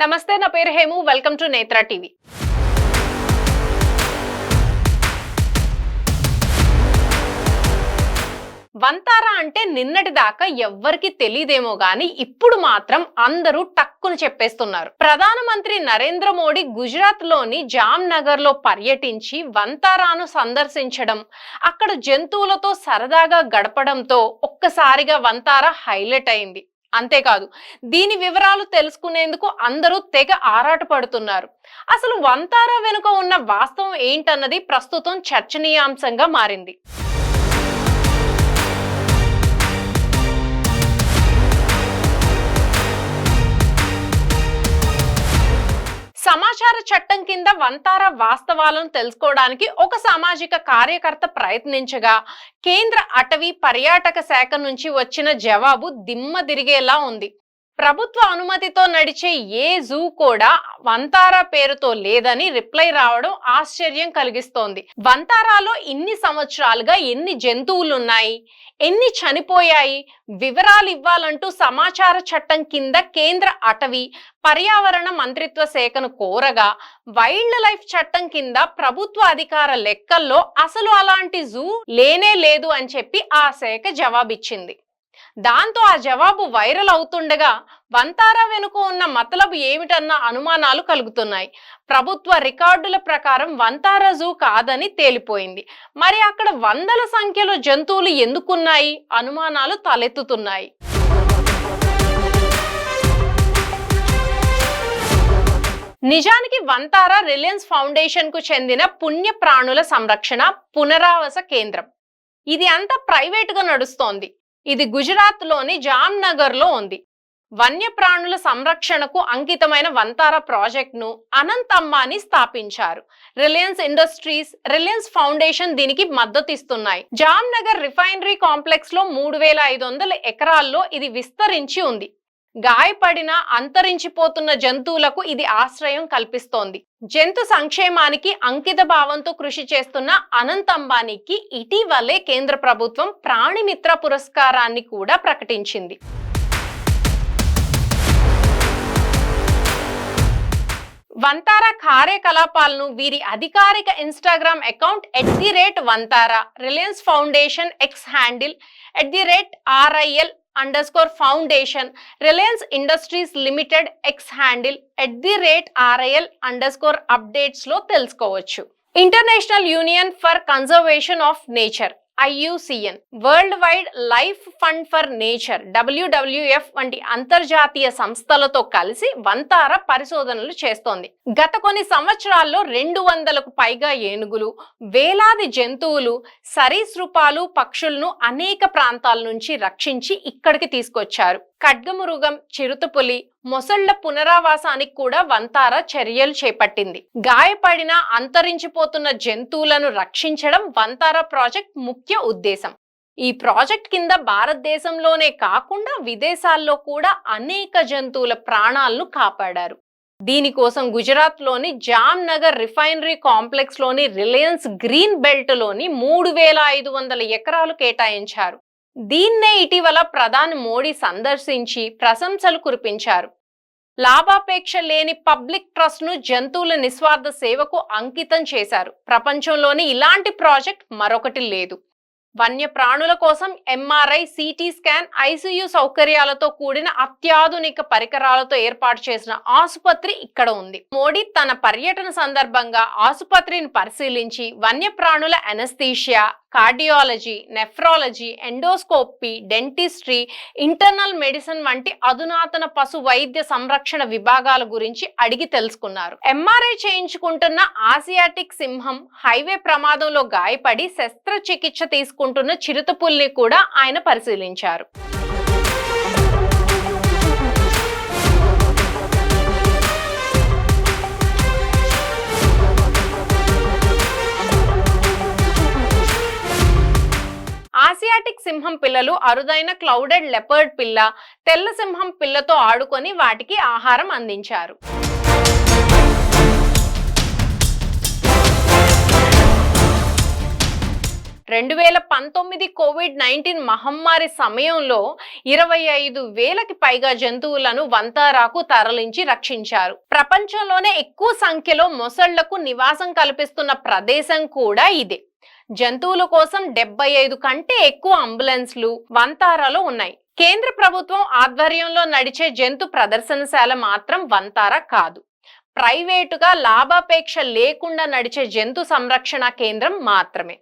నమస్తే నా పేరు Hemu. Welcome to Netra TV. Vantara అంటే నిన్నటి దాకా ఎవ్వరికి తెలియదేమో గాని ఇప్పుడు మాత్రం అందరూ టక్కును చెప్పేస్తున్నారు. ప్రధానమంత్రి నరేంద్ర మోడీ గుజరాత్లోని జామ్ నగర్లో పర్యటించి వంతారాను సందర్శించడం అక్కడ జంతువులతో సరదాగా గడపడంతో ఒక్కసారిగా వంతారా హైలైట్ అయింది. అంతేకాదు. దీని వివరాలు తెలుసుకునేందుకు అందరూ తెగ ఆరాటపడుతున్నారు. అసలు వంతారా వెనుక ఉన్న వాస్తవం ఏంటన్నది ప్రస్తుతం చర్చనీయాంశంగా మారింది. చట్టం కింద వంతార వాస్తవాలను తెలుసుకోవడానికి ఒక సామాజిక కార్యకర్త ప్రయత్నించగా కేంద్ర అటవీ పర్యాటక శాఖ నుంచి వచ్చిన జవాబు దిమ్మ తిరిగేలా ఉంది. ప్రభుత్వ అనుమతితో నడిచే ఏ జూ కూడా వంతారా పేరుతో లేదని రిప్లై రావడం ఆశ్చర్యం కలిగిస్తోంది. వంతారాలో ఇన్ని సంవత్సరాలుగా ఎన్ని జంతువులున్నాయి? ఎన్ని చనిపోయాయి? వివరాలు ఇవ్వాలంటూ సమాచార చట్టం కింద కేంద్ర అటవీ పర్యావరణ మంత్రిత్వ శాఖను కోరగా వైల్డ్ లైఫ్ చట్టం కింద ప్రభుత్వ అధికార లెక్కల్లో అసలు అలాంటి జూ లేనే లేదు అని చెప్పి ఆ శాఖ జవాబిచ్చింది. దాంతో ఆ జవాబు వైరల్ అవుతుండగా వంతారా వెనుక ఉన్న మతలబు ఏమిటన్న అనుమానాలు కలుగుతున్నాయి. ప్రభుత్వ రికార్డుల ప్రకారం వంతారా జూ కాదని తేలిపోయింది. మరి అక్కడ వందల సంఖ్యలో జంతువులు ఎందుకున్నాయి? అనుమానాలు తలెత్తుతున్నాయి. నిజానికి వంతారా రిలయన్స్ ఫౌండేషన్కు చెందిన పుణ్య ప్రాణుల సంరక్షణ పునరావాస కేంద్రం. ఇది అంతా ప్రైవేట్గా నడుస్తోంది. ఇది గుజరాత్లోని జామ్నగర్లో ఉంది. వన్యప్రాణుల సంరక్షణకు అంకితమైన వంతార ప్రాజెక్ట్ను అనంత్ అమ్మాని స్థాపించారు. రిలయన్స్ ఇండస్ట్రీస్ రిలయన్స్ ఫౌండేషన్ దీనికి మద్దతు ఇస్తున్నాయి జామ్నగర్ రిఫైనరీ కాంప్లెక్స్లో మూడు వేల ఐదు వందల ఎకరాల్లో ఇది విస్తరించి ఉంది. గాయపడిన అంతరించిపోతున్న జంతువులకు ఇది ఆశ్రయం కల్పిస్తోంది. జంతు సంక్షేమానికి అంకిత భావంతో కృషి చేస్తున్న అనంత్ అంబానీకి ఇటీవలే కేంద్ర ప్రభుత్వం ప్రాణిమిత్ర పురస్కారాన్ని కూడా ప్రకటించింది. వంతారా కార్యకలాపాలను వీరి అధికారిక Instagram account at the rate Vantara Reliance Foundation X handle at the rate RIL underscore foundation Reliance Industries Limited X handle at the rate RIL underscore అప్డేట్స్లో తెలుసుకోవచ్చు. International Union for Conservation of Nature IUCN World Wide Life Fund for Nature WWF వంటి అంతర్జాతీయ సంస్థలతో కలిసి వంతార పరిశోధనలు చేస్తోంది. గత కొన్ని సంవత్సరాల్లో రెండు వందలకు పైగా ఏనుగులు వేలాది జంతువులు సరీసృపాలు పక్షులను అనేక ప్రాంతాల నుంచి రక్షించి ఇక్కడికి తీసుకొచ్చారు. ఖడ్గమృగం చిరుతపులి మొసళ్ళ పునరావాసానికి కూడా వంతార చర్యలు చేపట్టింది. గాయపడిన అంతరించిపోతున్న జంతువులను రక్షించడం వంతార ప్రాజెక్ట్ ముఖ్య ఉద్దేశం. ఈ ప్రాజెక్ట్ కింద భారతదేశంలోనే కాకుండా విదేశాల్లో కూడా అనేక జంతువుల ప్రాణాలను కాపాడారు. దీనికోసం గుజరాత్లోని జామ్నగర్ రిఫైనరీ కాంప్లెక్స్లోని రిలయన్స్ గ్రీన్ బెల్ట్లోని మూడు వేల ఐదు వందల ఎకరాలు కేటాయించారు. దీన్నే ఇటీవల ప్రధాని మోడీ సందర్శించి ప్రశంసలు కురిపించారు. లాభాపేక్ష లేని పబ్లిక్ ట్రస్ట్ను జంతువుల నిస్వార్థ సేవకు అంకితం చేశారు. ప్రపంచంలోని ఇలాంటి ప్రాజెక్ట్ మరొకటి లేదు. వన్య ప్రాణుల కోసం ఎంఆర్ఐ సిటీ స్కాన్ ఐసీయూ సౌకర్యాలతో కూడిన అత్యాధునిక పరికరాలతో ఏర్పాటు చేసిన ఆసుపత్రి ఇక్కడ ఉంది. మోడీ తన పర్యటన సందర్భంగా ఆసుపత్రిని పరిశీలించి వన్యప్రాణుల anaesthesia cardiology nephrology endoscopy dentistry internal medicine వంటి అధునాతన పశు వైద్య సంరక్షణ విభాగాల గురించి అడిగి తెలుసుకున్నారు. ఎంఆర్ఐ చేయించుకుంటున్న ఆసియాటిక్ సింహం హైవే ప్రమాదంలో గాయపడి శస్త్రచికిత్స తీసుకుంటున్న చిరుతపుల్ని కూడా ఆయన పరిశీలించారు. ఆసియాటిక్ సింహం పిల్లలు అరుదైన క్లౌడెడ్ లెపర్డ్ పిల్ల తెల్ల సింహం పిల్లతో ఆడుకొని వాటికి ఆహారం అందించారు. రెండు వేల పంతొమ్మిది కోవిడ్ నైన్టీన్ మహమ్మారి సమయంలో ఇరవై ఐదు వేలకి పైగా జంతువులను వంతారాకు తరలించి రక్షించారు. ప్రపంచంలోనే ఎక్కువ సంఖ్యలో మొసళ్ళకు నివాసం కల్పిస్తున్న ప్రదేశం కూడా ఇదే. జంతువుల కోసం డెబ్బై ఐదు కంటే ఎక్కువ అంబులెన్స్లు వంతారాలో ఉన్నాయి. కేంద్ర ప్రభుత్వం ఆధ్వర్యంలో నడిచే జంతు ప్రదర్శనశాల మాత్రం వంతార కాదు. ప్రైవేటుగా లాభాపేక్ష లేకుండా నడిచే జంతు సంరక్షణ కేంద్రం మాత్రమే.